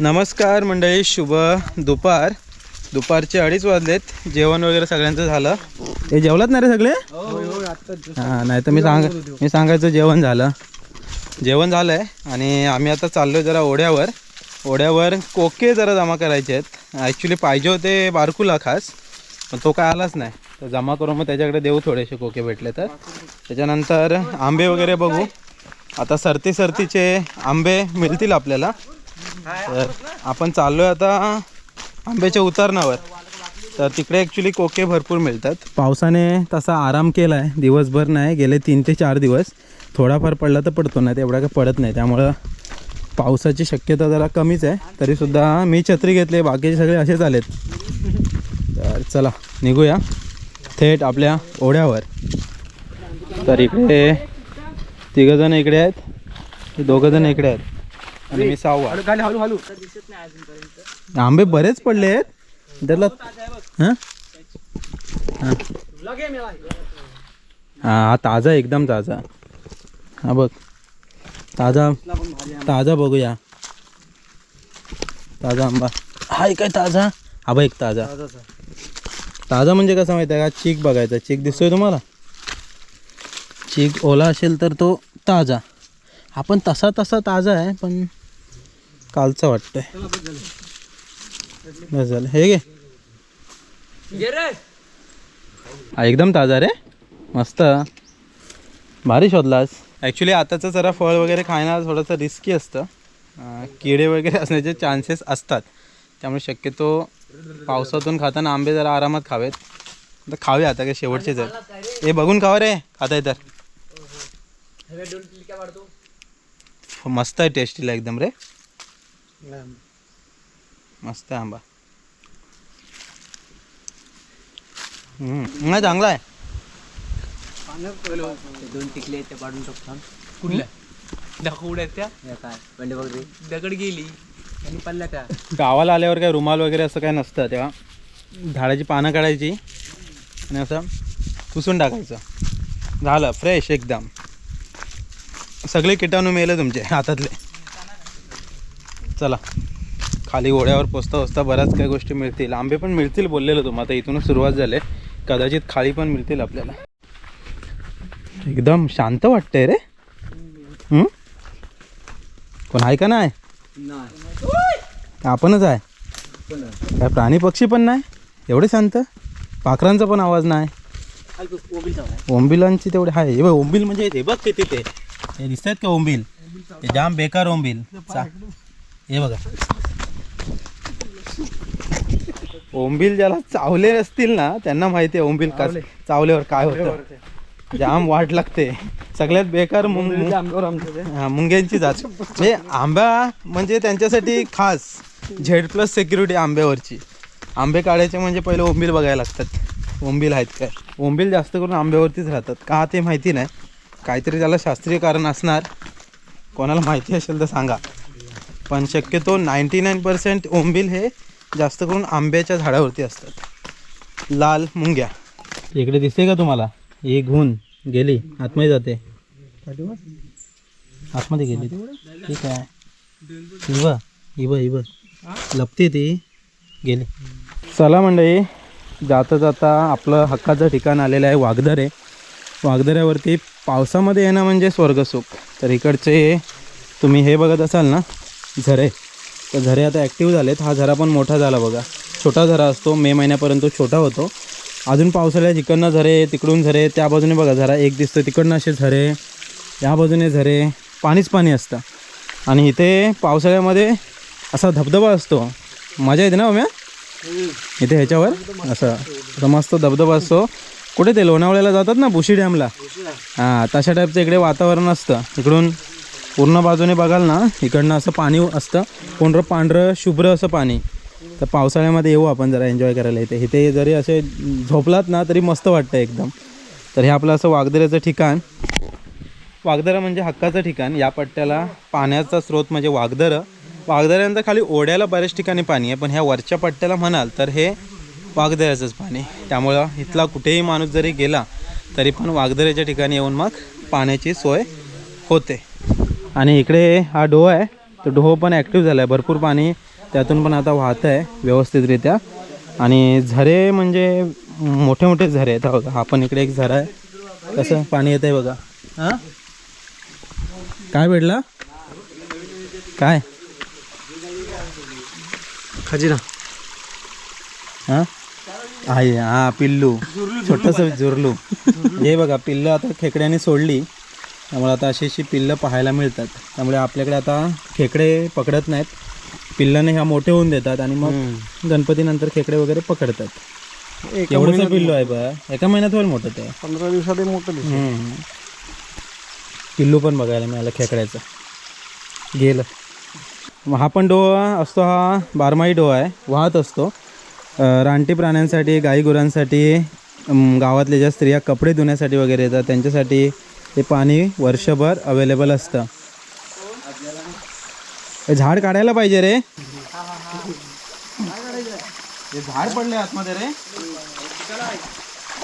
नमस्कार मंडळी शुभ दुपार. दुपारचे अडीच वाजलेत. जेवण वगैरे सगळ्यांचं झालं. हे जेवलात ना रे सगळे? हां नाही तर मी सांग मी सांगायचं जेवण झालं. जेवण झालं आहे आणि आम्ही आता चाललो आहे जरा ओढ्यावर. ओढ्यावर कोके जरा जमा करायचे आहेत. ॲक्च्युली पाहिजे होते बारकुला खास पण तो काय आलाच नाही. तर जमा करून मग त्याच्याकडे देऊ थोडेसे कोके भेटले तर. त्याच्यानंतर आंबे वगैरे बघू. आता सरती सरतीचे आंबे मिळतील आपल्याला. तर आपण चाललोय आता आंब्याच्या उतारणावर. तर तिकडे ॲक्च्युली कोके भरपूर मिळतात. पावसाने तसा आराम केला आहे दिवसभर नाही गेले तीन ते चार दिवस. थोडाफार पडला तर पडतो नाही तेवढा काही पडत नाही. त्यामुळं पावसाची शक्यता जरा कमीच आहे. तरीसुद्धा मी छत्री घेतली बाकीचे सगळे असेच आलेत. तर चला निघूया. थेट आपल्या ओढ्यावर. तर इकडे तिघंजण इकडे आहेत. दोघंजण इकडे आहेत. आणि मी सहावा. हळू हळू आंबे बरेच पडले आहेत. त्याला हां? हां. हां हा ताजा एकदम ताजा. हा बघ. ताजा ताजा बघूया. ताजा आंबा. हाय काय ताजा. हा बघ एक ताजा. ताजा म्हणजे कसं माहिती आहे का? चीक बघायचा. चीक दिसतोय तुम्हाला? चीक ओला असेल तर तो ताजा. हा पण तसा तसा ताजा आहे पण कालचा वाटतंय. बस झालं. हे घे. एकदम ताजा रे. मस्त. भारी शोधलास. ॲक्च्युली आताचं जरा फळ वगैरे खाणं थोडंसं रिस्की असतं. किडे वगैरे असण्याचे चान्सेस असतात. त्यामुळे शक्यतो पावसातून खाताना आंबे जरा आरामात खावेत. तर खावे आता काय शेवटचे जर हे बघून खावं रे. खाता तर मस्त आहे टेस्टीला एकदम रे. मस्त आहे आंबा हम्म, नाही चांगला आहे दोन टिकले ते पाडून टाकतो कुठल्या दाखव उड्या त्या या काय म्हणजे बघ रे दगड गेली आणि पडल्या त्या गावाला आल्यावर काय रुमाल वगैरे असं काय नसतं तेव्हा झाडाची पानं काढायची आणि असं पुसून टाकायचं. झालं फ्रेश एकदम. सगळे किटाणू मेले तुमचे हातातले. चला. खाली ओढ्यावर पोचता पोचता बऱ्याच काही गोष्टी मिळतील. आंबे पण मिळतील बोललेलं तुम्हाला. आता इथूनच सुरुवात झाली. कदाचित खाली पण मिळतील आपल्याला. एकदम शांत वाटतंय रे. कोण आहे का नाही? आपणच आहे. काय प्राणी पक्षी पण नाही? एवढे शांत? पाखरांचा पण आवाज नाही. ओंबिलांची तेवढे आहे ओंबिल म्हणजे हे बघ ते. तिथे हे दिसत का ओंबिल? ते जाम बेकार ओंबिल. चा हे बघा. ओंबिल ज्याला चावले असतील ना त्यांना माहिती आहे ओंबिल का चावल्यावर काय होतं. जाम वाट लागते. सगळ्यात बेकार हा मुंग्यांची जात. म्हणजे आंबा म्हणजे त्यांच्यासाठी खास. झेड प्लस सिक्युरिटी आंब्यावरची. आंबे काढायचे म्हणजे पहिले ओंबील बघायला लागतात. ओंबील आहेत काय? ओंबील जास्त करून आंब्यावरतीच राहतात. का ते माहिती नाही. काहीतरी त्याला शास्त्रीय कारण असणार. कोणाला माहिती असेल तर सांगा. पण शक्यतो नाईंटी नाईन पर्सेंट ओंबील हे जास्त करून आंब्याच्या झाडावरती असतात. लाल मुंग्या. इकडे दिसते का तुम्हाला? ही घुन गेली आतमध्ये जाते. आतमध्ये गेली. ठीक आहे. इव इव इव. लपते ती गेली. चला मंडळी जाता जाता आपलं हक्काचं ठिकाण आलेलं आहे वागदरे वागदऱ्यावरती पावसामध्ये येणं म्हणजे स्वर्गसुख. तर इकडचे तुम्ही हे बघत असाल ना झरे. तर झरे आता ॲक्टिव्ह झालेत. हा झरा पण मोठा झाला बघा. छोटा झरा असतो. मे महिन्यापर्यंत छोटा होतो. अजून पावसाळ्यात इकडनं झरे तिकडून झरे त्या बाजूने बघा झरा एक दिसतं तिकडनं असे झरे या बाजूने झरे पाणीच पाणी असतं. आणि इथे पावसाळ्यामध्ये असा धबधबा असतो. मजा येते ना ओम्या इथे ह्याच्यावर असं असं मस्त धबधबा असतो. कुठे ते लोणावळ्याला जातात ना? बुशी डॅमला. हां तशा टाईपचं इकडे वातावरण असतं. इकडून पूर्ण बाजूने बघाल ना इकडनं असं पाणी असतं पोंढरं पांढरं शुभ्र असं पाणी. तर पावसाळ्यामध्ये येऊ आपण जरा एन्जॉय करायला इथे. इथे जरी असे झोपलात ना तरी मस्त वाटतं एकदम. तर हे आपलं असं वागदऱ्याचं ठिकाण. वागदरा म्हणजे हक्काचं ठिकाण. या पट्ट्याला पाण्याचा स्रोत म्हणजे वागदरं. वागदऱ्यानंतर खाली ओढ्याला बऱ्याच ठिकाणी पाणी आहे पण ह्या वरच्या पट्ट्याला म्हणाल तर हे वागदऱ्याचंच पाणी त्यामुळं इथला कुठेही माणूस जरी गेला तरी पण वागदऱ्याच्या ठिकाणी येऊन मग पाण्याची सोय होते. आणि इकडे हा डो आहे. तर डोह पण ॲक्टिव्ह झाला आहे भरपूर पाणी त्यातून पण आता वाहतं आहे व्यवस्थितरित्या. आणि झरे म्हणजे मोठे मोठे झरे आहेत. हा बघा हा पण इकडे एक झरा आहे. कसं पाणी येतं आहे बघा. हां? काय भेटला? काय? खजिना. हां? आहे हा पिल्लू. छोटंसं झुरलू. हे बघा पिल्लं आता खेकड्याने सोडली. त्यामुळे आता अशी अशी पिल्लं पाहायला मिळतात. त्यामुळे आपल्याकडे आता खेकडे पकडत नाहीत. पिल्लाने ह्या मोठे होऊन देतात आणि मग गणपतीनंतर खेकडे वगैरे पकडतात. एवढंच पिल्लू आहे बघा एका महिन्यात होईल मोठं ते. पंधरा दिवसात मोठं. पिल्लू पण बघायला मिळालं खेकड्याचं. गेलं. मग हा पण डोहा असतो हा बारमाही डोहा आहे. वाहत असतो. रानटी प्राण्यांसाठी गाई गुरांसाठी गावातल्या ज्या स्त्रिया कपडे धुण्यासाठी वगैरे येतात त्यांच्यासाठी हे पाणी वर्षभर अवेलेबल असतं. हे झाड काढायला पाहिजे रे. हे झाड पडले आतमध्ये रे.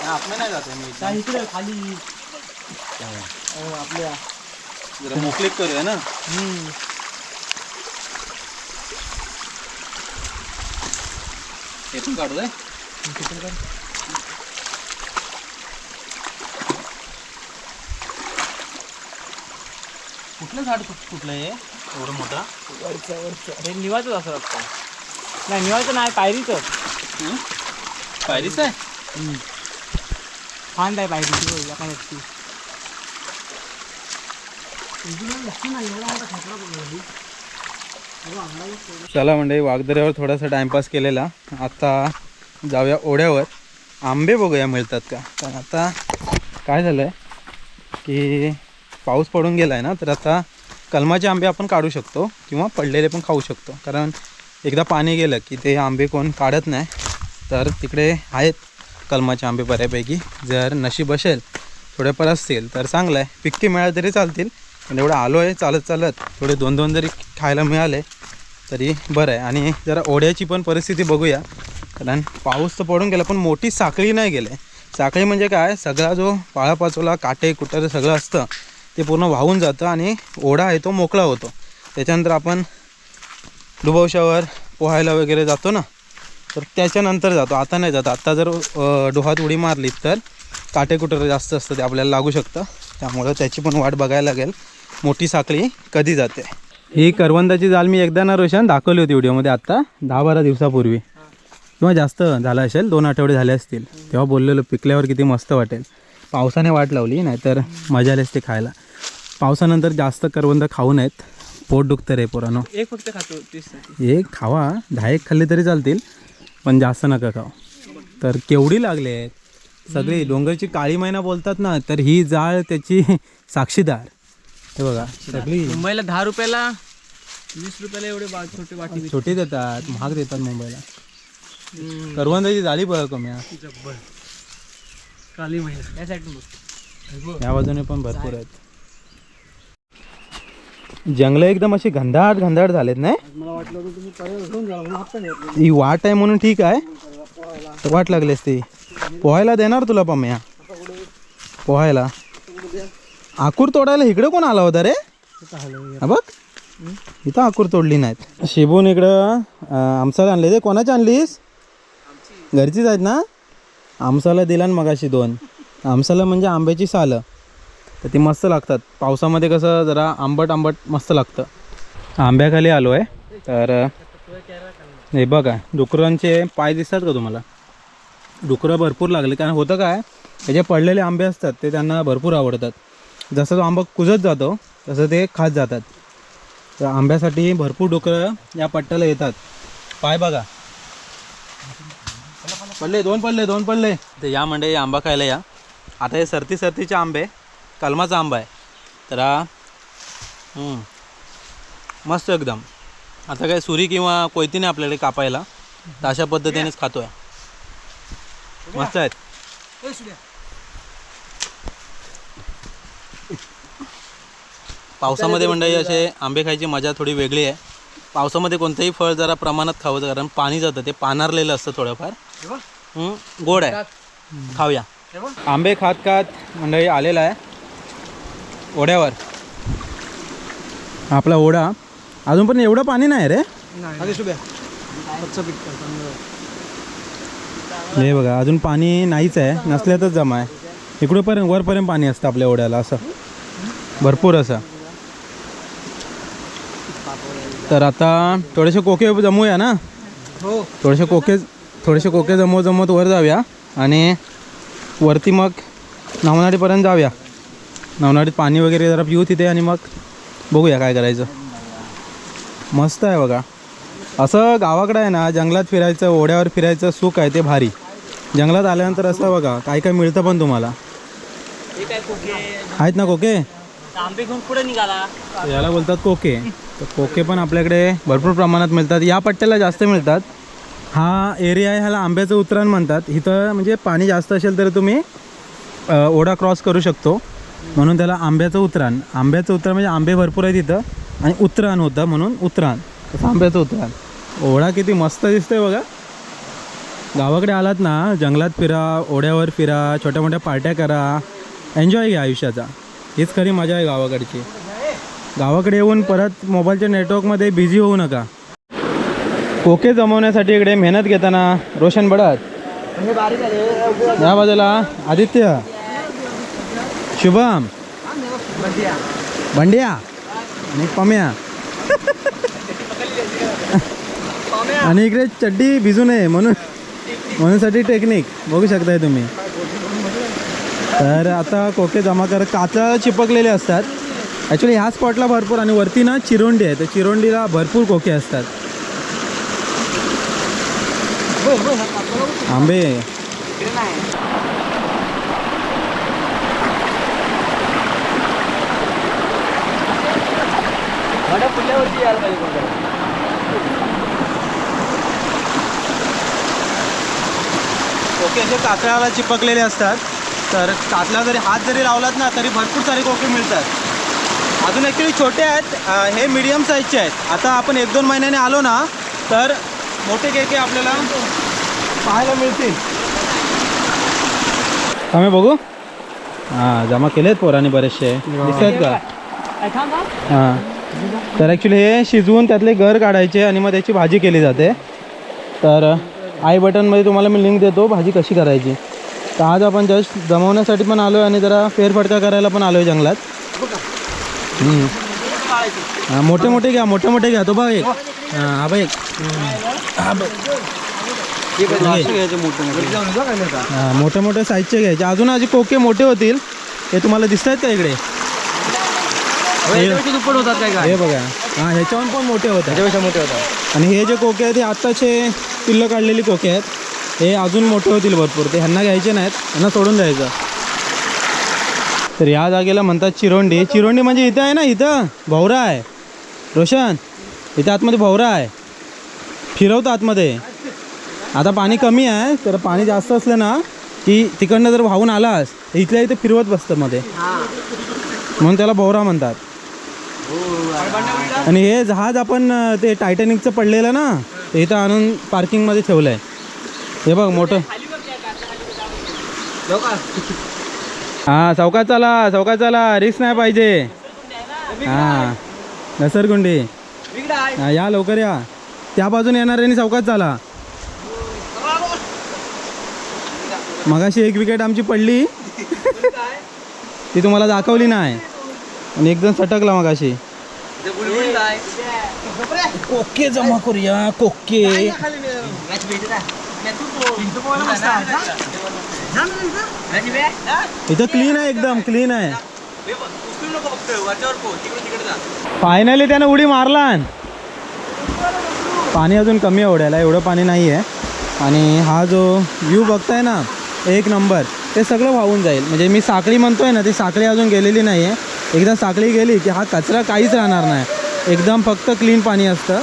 आतमध्ये नाही जाते मी इकडे खाली. आपल्या जरा मोकळीक करूया ना. हे पण काढू दे कुठलं झाड कुठ- कुठलं आहे एवढं मोठं? हे निवाचं असं वाटतं. नाही निवाचं नाही पायरीचं. हं? पायरीच आहे? फांद आहे पायरीची एका व्यक्ती. चला म्हणजे वाघदऱ्यावर थोडासा टाइमपास केलेला. आता जाऊया ओढ्यावर. आंबे बघूया मिळतात का? कारण आता काय झालं आहे की पाऊस पडून गेला आहे ना तर आता कलमाचे आंबे आपण काढू शकतो किंवा पडलेले पण खाऊ शकतो. कारण एकदा पाणी गेलं की ते आंबे कोण काढत नाही तर तिकडे आहेत कलमाचे आंबे बऱ्यापैकी. जर नशीब असेल थोडेफार असतील तर चांगलं आहे पिक्की मिळाले तरी चालतील पण एवढं आलो आहे चालत चालत थोडे दोन दोन जरी खायला मिळाले तरी बरं आहे. आणि जरा ओढ्याची पण परिस्थिती बघूया. कारण पाऊस तर पडून गेला पण मोठी साखळी नाही गेले. साखळी म्हणजे काय? सगळा जो पाळापाचोला काटे कुटर सगळं असतं ते पूर्ण वाहून जातं आणि ओढा आहे तो मोकळा होतो. त्याच्यानंतर आपण डुबवशावर पोहायला वगैरे जातो ना तर त्याच्यानंतर जातो. आता नाही जात. आता जर डोहात उडी मारली तर काटे कुटर जास्त असतं ते आपल्याला लागू शकतं. त्यामुळं त्याची पण वाट बघायला लागेल. मोठी साखळी कधी जाते. ही करवंदाची जाल मी एकदा ना रोशन दाखवली होती व्हिडिओमध्ये आत्ता दहा बारा दिवसापूर्वी. किंवा जास्त झालं असेल दोन आठवडे झाले असतील. तेव्हा बोललेलो पिकल्यावर किती मस्त वाटेल. पावसाने वाट लावली नाहीतर मजा आली असते खायला. पावसानंतर जास्त करवंद खाऊ नयेत. पोट दुखतं रे पोरानो. एक फक्त खातो एक खावा दहा एक खाल्ले तरी चालतील पण जास्त नका खाऊ. तर केवढी लागले आहेत? सगळी डोंगरची काळी मैना बोलतात ना तर ही जाळ त्याची साक्षीदार. हे बघा सगळी. मुंबईला दहा रुपयाला वीस रुपयाला एवढे छोटे वाटी. छोटी देतात महाग देतात मुंबईला. करवंदाची जाळी बघा कमी काली महिना या बाजूने पण भरपूर आहेत. जंगल एकदम अशी घंदाट घंदाट झालेत नाही? ही वाट आहे म्हणून ठीक आहे. तर वाट लागली असती. पोहायला देणार तुला पम्या पोहायला. आकूर तोडायला इकडे कोण आला होता रे? बघ. इथं आकूर तोडली नाहीत. शिबून इकडं आमसाला आणले ते. कोणाची आणलीस? घरचीच आहेत ना? आमसाला दिला ना मगाशी दोन. आमसाला म्हणजे आंब्याची सालं. तर ती मस्त लागतात. पावसामध्ये कसं जरा आंबट आंबट मस्त लागतं. आंब्याखाली आलो आहे तर हे बघा डुकरांचे पाय दिसतात का तुम्हाला? डुकरं भरपूर लागले. कारण होतं काय त्याचे पडलेले आंबे असतात ते त्यांना भरपूर आवडतात. जसं तो आंबा कुजत जातो तसं ते खात जातात. तर आंब्यासाठी भरपूर डुकरं या पट्ट्याला येतात. पाय बघा. पडले दोन पडले दोन पडले. तर या म्हणजे आंबा खायला या. आता हे सरती सरतीचे आंबे. कलमाचा आंबा आहे. तर हा मस्त एकदम. आता काय सुरी किंवा कोयतीने आपल्याकडे कापायला तर अशा पद्धतीनेच खातोय. मस्त आहेत. पावसामध्ये मंडळी असे आंबे खायची मजा थोडी वेगळी आहे. पावसामध्ये कोणतंही फळ जरा प्रमाणात खावं कारण पाणी जातं ते पानारलेलं असतं थोडंफार. गोड आहे. खाऊया. आंबे खात खात मंडळी आलेला आहे. ओढ्यावर. आपला ओढा. अजून पण एवढं पाणी नाही रे. हे बघा अजून पाणी नाहीच आहे. नसल्यातच जमा आहे. इकडे पर्यंत वरपर्यंत पाणी असतं आपल्या ओढ्याला असं. भरपूर असं. तर आता थोडेसे कोके जमूया ना? हो. थोडेसे कोके थोडेसे कोके जमव जमवत वर जाऊया. आणि वरती मग नवनाडीपर्यंत जाऊया. नवनाडीत पाणी वगैरे जरा पिऊ तिथे आणि मग बघूया काय करायचं. मस्त आहे बघा. असं गावाकडं आहे ना जंगलात फिरायचं ओढ्यावर फिरायचं सुख आहे ते भारी. जंगलात आल्यानंतर असं बघा काय काय मिळतं पण तुम्हाला. हे आहेत ना कोके? याला बोलतात कोके. तर कोके पण आपल्याकडे भरपूर प्रमाणात मिळतात. या पट्ट्याला जास्त मिळतात. हा एरिया आहे ह्याला आंब्याचं उतरण म्हणतात. इथं म्हणजे पाणी जास्त असेल तर तुम्ही ओढा क्रॉस करू शकतो. म्हणून त्याला आंब्याचं उतराण. आंब्याचं उतरण म्हणजे आंबे भरपूर आहेत तिथं आणि उतराण होतं म्हणून उतराण. तसं आंब्याचं उतराण. ओढा किती मस्त दिसतंय बघा. गावाकडे आलात ना जंगलात फिरा ओढ्यावर फिरा छोट्या मोठ्या पार्ट्या करा. एन्जॉय घ्या आयुष्याचा. हीच खरी मजा आहे गावाकडची. गावाकडे येऊन परत मोबाईलच्या नेटवर्कमध्ये बिझी होऊ नका. कोके जमवण्यासाठी इकडे मेहनत घेताना रोशन बडत. या बाजूला आदित्य. शुभम। बंडिया आणि पम्या। आणि इकडे चड्डी भिजू नये म्हणून म्हणूनसाठी टेक्निक बघू शकताय तुम्ही. तर आता कोके जमा कर काचा चिपकलेले असतात. ॲक्च्युली ह्या स्पॉटला भरपूर आणि वरती ना चिरोंडी आहे. तर चिरोंडीला भरपूर कोके असतात. आंबे. वाड्या पुढल्यावरती यायला पाहिजे. कोके असे कातळाला चिपकलेले असतात. तर कातळा जरी हात जरी लावलात ना तरी भरपूर सारे कोके मिळतात. अजून ॲक्च्युली छोटे आहेत हे मीडियम साईजचे आहेत. आता आपण एक दोन महिन्याने आलो ना तर मोठे केके आपल्याला पाहायला मिळतील. आम्ही बघू. हां जमा केलेत पोरांनी बरेचसे. दिसत आहेत का. हां. तर ॲक्च्युली हे शिजवून त्यातले घर काढायचे आणि मग त्याची भाजी केली जाते. तर आई बटनमध्ये तुम्हाला मी लिंक देतो भाजी कशी करायची. तर आज आपण जस्ट जमवण्यासाठी पण आलो आहे आणि जरा फेरफटका करायला पण आलो आहे जंगलात हां मोठे मोठे घ्या मोठे मोठे घ्या. तो बघ एक. हां हा बघ एक. हा हां मोठे मोठे साईजचे घ्यायचे. अजून अजून कोके मोठे होतील हे तुम्हाला दिसत आहेत का इकडे? हे- दुप्पट होतात काय काय? हे बघा. हां ह्याच्याहून पण मोठे होतात. त्याच्यापेक्षा मोठे होतात. आणि हे जे कोके आहेत हे आत्ताचे पिल्लं काढलेली कोके आहेत हे अजून मोठे होतील भरपूर. ते ह्यांना घ्यायचे नाहीत ह्यांना सोडून द्यायचं. तर या जागेला म्हणतात चिरोंडी. चिरोंडी म्हणजे इथं आहे ना इथं? भवरा आहे. रोशन इथं आतमध्ये भवरा आहे. फिरवतं आतमध्ये. आता पाणी कमी आहे तर पाणी जास्त असलं ना की तिकडनं जर वाहून आलास तर इथल्या इथे फिरवत बसतं मध्ये. म्हणून त्याला भवरा म्हणतात. आणि हे जहाज आपण ते टायटॅनिकचं पडलेलं ना ते इथं आणून पार्किंगमध्ये ठेवलं आहे हे बघ मोठं. हां चौकात चला चौकात चला रिस्क नाही पाहिजे. हां घसरगुंडी. या लवकर या. त्या बाजून येणार आणि चौकात चला. मगाशी एक विकेट आमची पडली. ती तुम्हाला दाखवली नाही. आणि एक जण सटकला मगाशी कोके जमा करूया कोके. इथं क्लीन आहे एकदम क्लीन आहे. फायनली त्यानं उडी मारला. पाणी अजून कमी आहे ओढ्याला एवढं पाणी नाही आहे आणि हा जो व्ह्यू बघताय ना एक नंबर ते सगळं वाहून जाईल. म्हणजे मी साखळी म्हणतोय ना ती साखळी अजून गेलेली नाही आहे एकदा साखळी गेली की हा कचरा काहीच राहणार नाही. एकदम फक्त क्लीन पाणी असतं.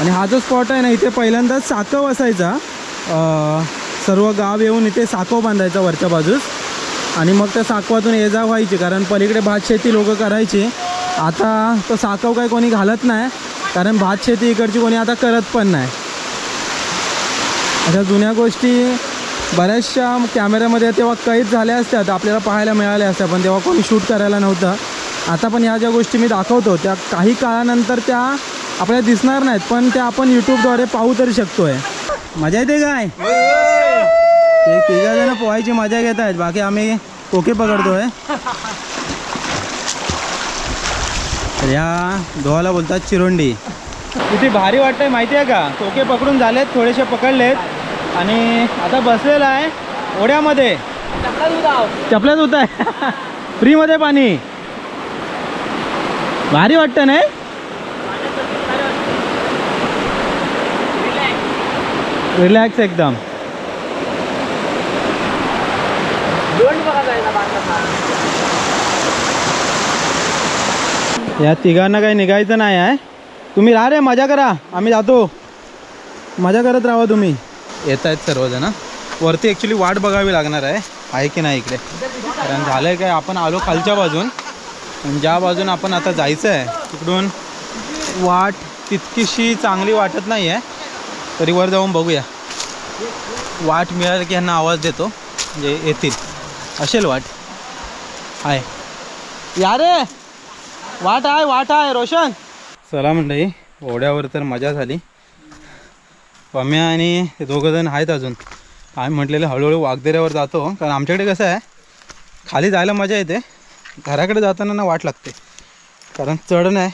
आणि हा जो स्पॉट आहे ना इथे पहिल्यांदाच साकव असायचा. सर्व गाव येऊन इथे साखव बांधायचा वरच्या बाजूस. आणि मग त्या साकवातून ये जा व्हायची कारण पलीकडे भात शेती लोक करायची. आता तो साखव काय कोणी घालत नाही कारण भात शेती इकडची कोणी आता करत पण नाही. अशा जुन्या गोष्टी बऱ्याचशा कॅमेऱ्यामध्ये तेव्हा कैद झाल्या असत्या आपल्याला पाहायला मिळाल्या असत्या पण तेव्हा कोणी शूट करायला नव्हतं. आता पण ह्या ज्या गोष्टी मी दाखवतो त्या काही काळानंतर त्या आपल्याला दिसणार नाहीत पण ते आपण यूट्यूबद्वारे पाहू तरी शकतोय. मजा येते काय ते तिघा जण पोहायची मजा घेत आहेत बाकी आम्ही कोके पकडतोय. तर या दोहाला बोलतात चिरोंडी. किती भारी वाटतंय माहिती आहे का? कोके पकडून झालेत थोडेसे पकडलेत. आणि आता बसलेला आहे ओढ्यामध्ये. चपल्यात होत आहे फ्रीमध्ये पाणी. भारी वाटतं नाही? रिलॅक्स एकदम. या तिघांना काही निघायचं नाही आहे? तुम्ही राहा रे मजा करा. आम्ही जातो. मजा करत राहा हो तुम्ही. येत आहेत सर्वजण. वरती ॲक्च्युली वाट बघावी लागणार आहे. आहे की नाही इकडे? कारण झालं आहे काय आपण आलो खालच्या बाजून. आणि ज्या बाजून आपण आता जायचं आहे तिकडून वाट तितकीशी चांगली वाटत नाही आहे तरी वर जाऊन बघूया. वाट मिळाली की ह्यांना आवाज देतो. म्हणजे येतील. असेल वाट. आहे या रे! वाट आहे वाट आहे रोशन! चला मंडळी ओढ्यावर तर मजा झाली. पम्या आणि हे दोघं जण आहेत अजून. आम्ही म्हटलेलं हळूहळू वागदेऱ्यावर जातो. कारण आमच्याकडे कसं आहे खाली जायला मजा येते. घराकडे जाताना ना वाट लागते. कारण चढण आहे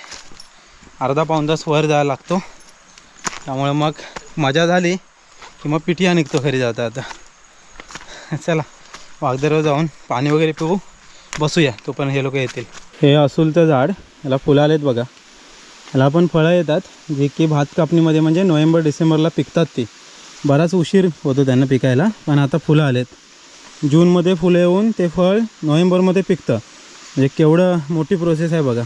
अर्धा पाऊण तास वर जायला लागतो. त्यामुळे मग मजा झाली की मग पिठिया निघतो घरी जाता आता. चला वागदेऱ्यावर जाऊन पाणी वगैरे पिऊ. बसूया तोपर्यंत हे लोक येतील. हे असूलचं झाड याला फुलं आलेत बघा. याला पण फळं येतात जे की भात कापणीमध्ये म्हणजे नोव्हेंबर डिसेंबरला पिकतात ती. बराच उशीर होतो त्यांना पिकायला पण आता फुलं आलेत. जूनमध्ये फुलं येऊन ते फळ नोव्हेंबरमध्ये पिकतं. म्हणजे केवढं मोठी प्रोसेस आहे बघा.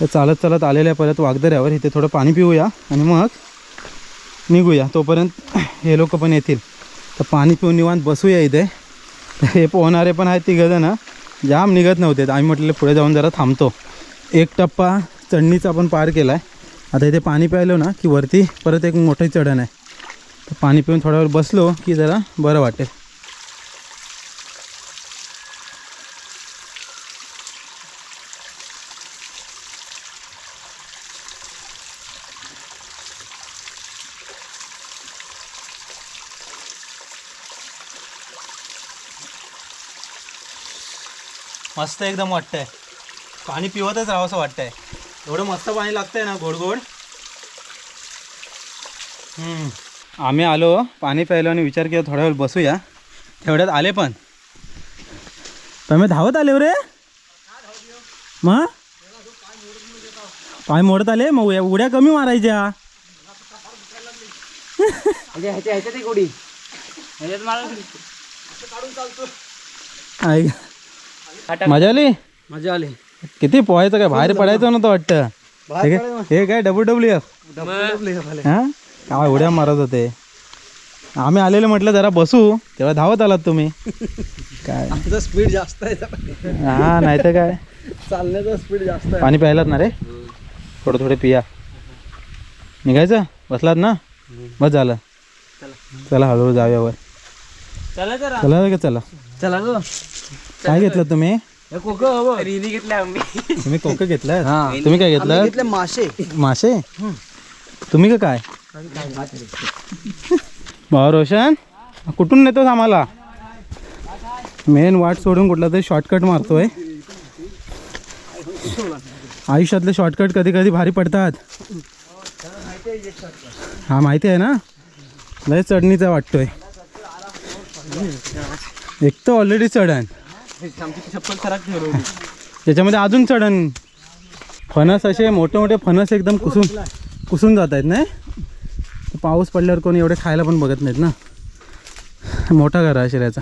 तर चालत चालत आलेल्या आहे परत वागदऱ्यावर इथे थोडं पाणी पिऊया आणि मग निघूया. तोपर्यंत हे लोक पण येतील. तर पाणी पिऊन निवांत बसूया इथे. हे पोहणारे पण आहेत तिघंजणं जाम निघत नव्हते. आम्ही म्हटलेलं पुढे जाऊन जरा थांबतो. एक टप्पा चढणीचा आपण पार केला आहे आता इथे पाणी प्यायलो ना की वरती परत एक मोठं चढण आहे. तर पाणी पिऊन थोडा वेळ बसलो की जरा बरं वाटेल. मस्त एकदम वाटतंय. पाणी पिवतच राहावं असं वाटतंय. एवढं मस्त पाणी लागतंय ना गोड गोड. आम्ही आलो पाणी प्यायलो आणि विचार केला थोडा वेळ बसूया. तेवढ्यात आले पण. तुम्ही धावत आले हो रे? मग? पाय मोडत आले? मग उड्या- कमी मारायच्या. ह्याच्या ह्याच्यात एक उडी. ह्याच्यात मला ऐक. मजा आली? मजा आली. किती पोहायचं काय? बाहेर पडायचं नव्हतं वाटतं. हे काय- डब्ल्यू डब्ल्यू एफ हा? काय उड्या मारत होते. आम्ही आलेले म्हटलं जरा बसू. तेव्हा धावत आलात तुम्ही. काय? आमचा स्पीड जास्त आहे. हा नाही तर काय? चालण्याचा स्पीड जास्त आहे. पाणी प्यायलात ना रे? थोडं थोडं पिया. निघायचं? बसलात ना? बस झालं. चला हळूहळू जाऊया वर. चला चला चला? काय घेतलं तुम्ही? कोको हवं रिनी घेतल्या आम्ही. तुम्ही कोकं घेतलं तुम्ही काय घेतलं? घेतले मासे. मासे? तुम्ही का काय? भाऊ रोशन कुठून नेतोस आम्हाला? मेन वाट सोडून कुठला तरी शॉर्टकट मारतोय. आयुष्यातले शॉर्टकट कधी कधी भारी पडतात. हा माहिती आहे ना? लय चढणीचा वाटतोय. एक तर ऑलरेडी चढण. आमची चप्पल खराब ठेवली त्याच्यामध्ये अजून चढण. फणस असे मोठे मोठे फणस एकदम कुसून कुसून जात आहेत नाही? पाऊस पडल्यावर कोणी एवढे खायला पण बघत नाहीत ना. मोठा घर आहे शिऱ्याचा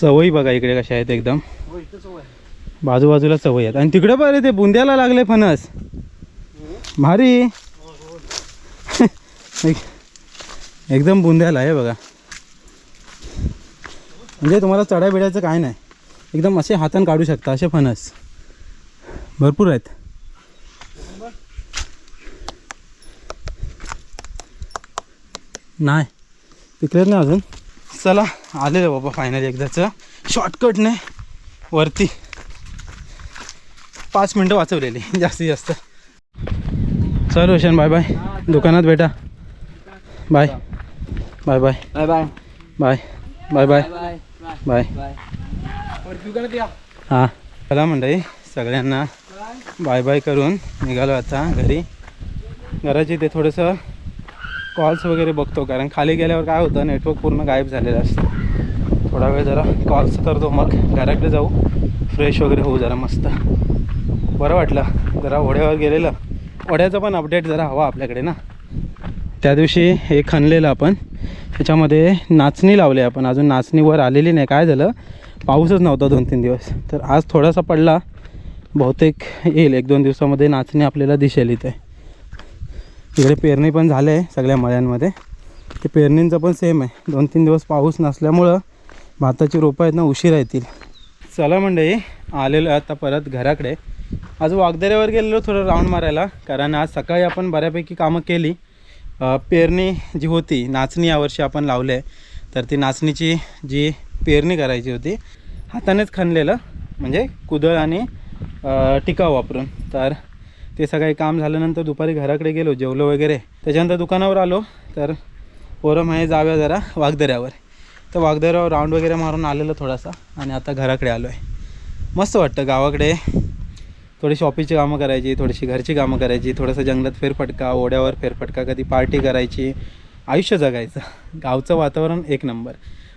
चवई बघा इकडे कशा आहेत एकदम. बाजूबाजूला चवई आहेत. आणि तिकडे बरे ते बुंद्याला लागले फणस. भारी. एक- एकदम बुंद्याला आहे बघा. म्हणजे तुम्हाला चढा बिड्याचं काय नाही. एकदम असे हातान काढू शकता असे फणस. भरपूर आहेत. नाही पिकलेत ना अजून. चला आलेलं बाबा फायनली एकदाचं शॉर्टकटने वरती पाच मिनटं वाचवलेली जास्तीत जास्त. चल रोशन बाय बाय दुकानात भेटा. Bye bye bye bye bye bye bye bye bye हां. चला मंडळी सगळ्यांना बाय बाय करून निघालो आता घरी. घराची ते थोडंसं कॉल्स वगैरे बघतो कारण खाली गेल्यावर काय होतं नेटवर्क पूर्ण गायब झालेलं असतं. थोडा वेळ जरा कॉल्स करतो मग घराकडे जाऊ. फ्रेश वगैरे होऊ जरा मस्त. बरं वाटलं जरा ओढ्यावर गेलेलं. ओढ्याचं पण अपडेट जरा हवा आपल्याकडे ना. त्या दिवशी हे खणलेलं आपण. त्याच्यामध्ये नाचणी लावली आपण. अजून नाचणीवर आलेली नाही. काय झालं? पाऊसच नव्हता दोन तीन दिवस. तर आज थोडासा पडला. बहुतेक येईल. एक दोन दिवसामध्ये नाचणी आपल्याला दिसेल इथे. इकडे पेरणी पण झाले आहे सगळ्या मळ्यांमध्ये. ते पेरणींचं पण सेम आहे. दोन तीन दिवस पाऊस नसल्यामुळं भाताची रोपं आहेत ना उशिरा येतील. चला मंडळी आलेलो आता परत घराकडे. आज वागदऱ्यावर गेलेलो थोडं राऊंड मारायला कारण आज सकाळी आपण बऱ्यापैकी कामं केली. पेरणी जी होती नाचणी यावर्षी आपण लावले आहे. तर ती नाचणीची जी पेरणी करायची होती. हातानेच खणलेलं म्हणजे कुदळ आणि टिकाव वापरून. तर ते सगळं काम झाल्यानंतर दुपारी घराकडे गेलो जेवलो वगैरे. त्याच्यानंतर दुकानावर आलो. तर पोरं आहे जाव्या जरा वागदऱ्यावर. तर वागदऱ्यावर राऊंड वगैरे मारून आलेलं थोडासा आणि आता घराकडे आलो आहे मस्त वाटतं गावाकडे. थोडीशी ऑफिसची कामं करायची थोडीशी घरची कामं करायची थोडंसं जंगलात फेरफटका ओढ्यावर फेरफटका कधी पार्टी करायची. आयुष्य जगायचं. गावचं वातावरण एक नंबर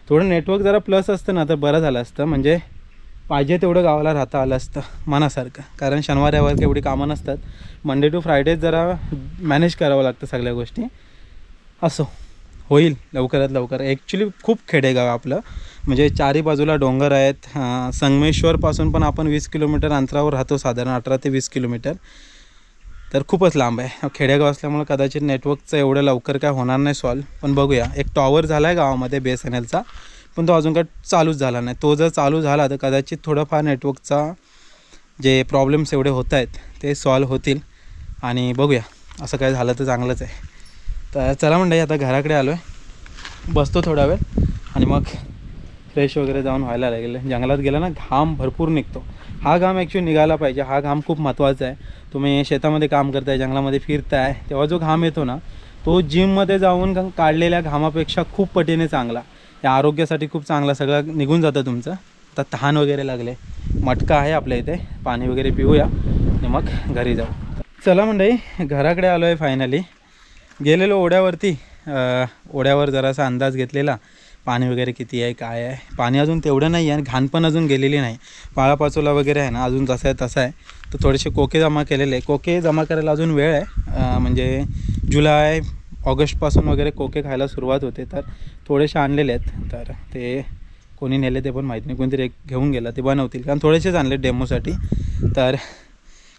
थोडं नेटवर्क जरा प्लस असतं ना तर बरं झालं असतं. म्हणजे पाहिजे तेवढं गावाला राहता आलं असतं मनासारखं. कारण शनिवार एवढी कामं नसतात. मंडे टू फ्रायडेच जरा मॅनेज करावं लागतं सगळ्या गोष्टी. असो. होईल लवकरात लवकर. ॲक्च्युली खूप खेडेगाव आपलं. म्हणजे चारी बाजूला डोंगर आहेत. संगमेश्वरपासून पण आपण वीस किलोमीटर अंतरावर राहतो साधारण अठरा ते वीस किलोमीटर. तर खूपच लांब आहे. हो, खेडेगाव असल्यामुळे कदाचित नेटवर्कचं एवढं लवकर काय होणार नाही सॉल्व पण बघूया. एक टॉवर झाला आहे गावामध्ये बी एस एन एलचा पण तो अजून काय चालूच झाला नाही. तो जर चालू झाला तर कदाचित थोडंफार नेटवर्कचा जे प्रॉब्लेम्स एवढे होत आहेत ते सॉल्व होतील. आणि बघूया. असं काय झालं तर चांगलंच आहे. तर चला मंडळी आता घराकडे आलो आहे बसतो थोडा वेळ. आणि मग फ्रेश वगैरे जाऊन व्हायला लागेल. जंगलात गेला ना घाम भरपूर निघतो. हा घाम ॲक्च्युली निघाला पाहिजे. हा घाम खूप महत्त्वाचा आहे. तुम्ही शेतामध्ये काम करताय जंगलामध्ये फिरताय तेव्हा जो घाम येतो ना तो जिममध्ये जाऊन काढलेल्या घामापेक्षा खूप पटीने चांगला. या आरोग्यासाठी खूप चांगला. सगळं निघून जातं तुमचं. आता तहान वगैरे लागले. मटका आहे आपल्या इथे. पाणी वगैरे पिऊया. आणि मग घरी जाऊ. चला मंडळी घराकडे आलो आहे फायनली गेलेलो ओढ्यावरती. ओढ्यावर जरासा अंदाज घेतलेला. पाणी वगैरे किती आहे काय आहे? पाणी अजून तेवढं नाही आहे आणि घाण पण अजून गेलेली नाही. पाळापाचोला वगैरे आहे ना अजून जसं आहे तसं आहे. तर थोडेसे कोके जमा केलेले कोके जमा करायला अजून वेळ आहे. म्हणजे जुलै ऑगस्टपासून वगैरे कोके खायला सुरुवात होते. तर थोडेसे आणलेले आहेत. तर ते कोणी नेले ते पण माहीत नाही. कोणतरी एक घेऊन गेला ते बनवतील. कारण थोडेसेच आणले डेमोसाठी. तर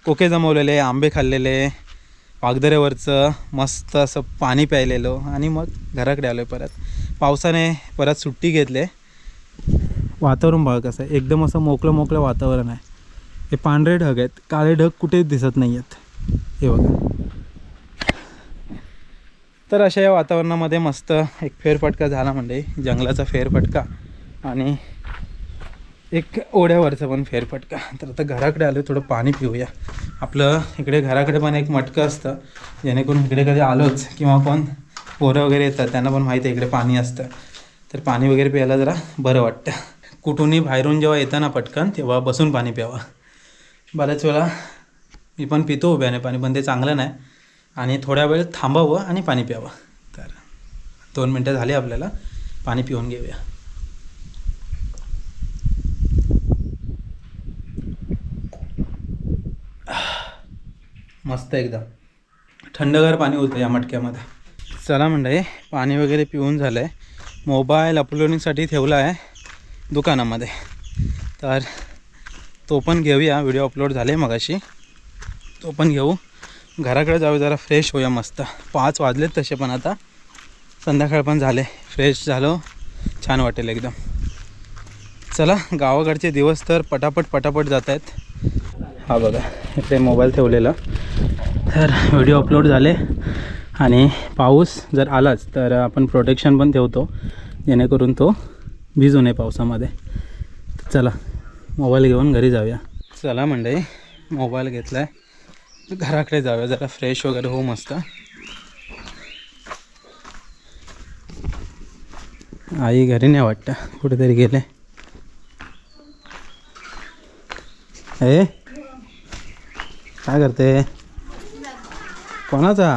कोके जमवलेले आंबे खाल्लेले वागदरेवरचं मस्त असं पाणी प्यायलेलं. आणि मग घराकडे आलो आहे परत. पावसाने परत सुट्टी घेतली वातावरण बघा कसं आहे. एकदम असं मोकळं मोकळं वातावरण आहे. हे पांढरे ढग आहेत. काळे ढग कुठेच दिसत नाही आहेत. हे बघा. तर अशा या वातावरणामध्ये मस्त एक फेरफटका झाला म्हणजे जंगलाचा फेरफटका आणि एक ओढ्यावरचा पण फेरफटका. तर आता घराकडे आलो थोडं पाणी पिऊया. आपलं इकडे घराकडे पण एक मटकं असतं. जेणेकरून इकडे कधी आलोच किंवा कोण पोरं वगैरे येतात त्यांना पण माहिती आहे इकडे पाणी असतं. तर पाणी वगैरे प्यायला जरा बरं वाटतं. कुठूनही बाहेरून जेव्हा येतं ना पटकन तेव्हा बसून पाणी प्यावं. बऱ्याच वेळा मी पण पितो उभ्याने पाणी पण ते चांगलं नाही. आणि थोड्या वेळ थांबावं आणि पाणी प्यावं. तर दोन मिनटं झाली आपल्याला पाणी पिऊन घेऊया. मस्त एकदम. थंडगार पाणी होतं या मटक्यामध्ये. चला म्हणजे पाणी वगैरे पिऊन झालं आहे मोबाईल अपलोडिंगसाठी ठेवला आहे दुकानामध्ये. तर तो पण घेऊया व्हिडिओ अपलोड झाले मगाशी. तो पण घेऊ. घराकडे जाऊ जरा फ्रेश होऊया मस्त. पाच वाजलेत तसे पण आता. संध्याकाळ पण झाले. फ्रेश झालो. छान वाटेल एकदम. चला गावाकडचे दिवस तर पटापट पटापट जात आहेत हा बघा इथे मोबाईल ठेवलेला. तर व्हिडिओ अपलोड झाले. आणि पाऊस जर आलाच तर आपण प्रोटेक्शन पण ठेवतो. जेणेकरून तो भिजू नये पावसामध्ये. चला मोबाईल घेऊन घरी जाऊया. चला मंडळी मोबाईल घेतला आहे घराकडे जाऊया जरा फ्रेश वगैरे हो मस्त. आई घरी नाही वाटतं कुठेतरी गेले. ए काय करते? कोणाचा?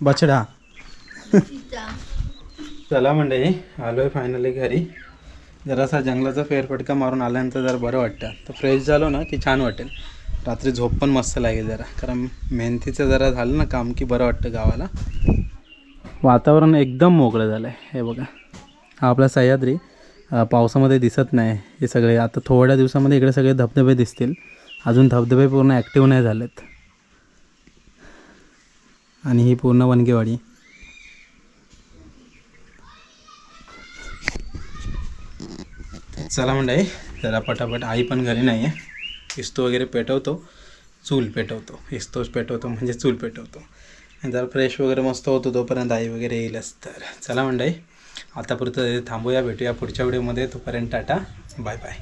बछडा. चला मंडळी आलो आहे फायनली घरी. जरासा जंगलाचा फेरफटका मारून आल्यानंतर जरा बरं वाटतं. तर फ्रेश झालो ना की छान वाटेल. रात्री झोप पण मस्त लागेल जरा. कारण मेहनतीचं जरा झालं ना काम की बरं वाटतं गावाला. वातावरण एकदम मोकळं झालं आहे हे बघा. हा आपला सह्याद्री. पावसामध्ये दिसत नाही. हे सगळे आता थोड्या दिवसामध्ये इकडे सगळे धबधबे दिसतील. अजून धबधबे पूर्ण ॲक्टिव्ह नाही झालेत. आणि ही पूर्ण वनगेवाडी. चला मंडळी जरा पटापट आई पण घरी नाही आहे इस्तो वगैरे पेटवतो चूल पेटवतो. इस्तोच पेटवतो म्हणजे चूल पेटवतो. आणि जरा फ्रेश वगैरे मस्त होतो तोपर्यंत आई वगैरे येईलच तर. चला मंडळी आतापुरतं थांबूया भेटूया पुढच्या व्हिडिओमध्ये. तोपर्यंत टाटा बाय बाय.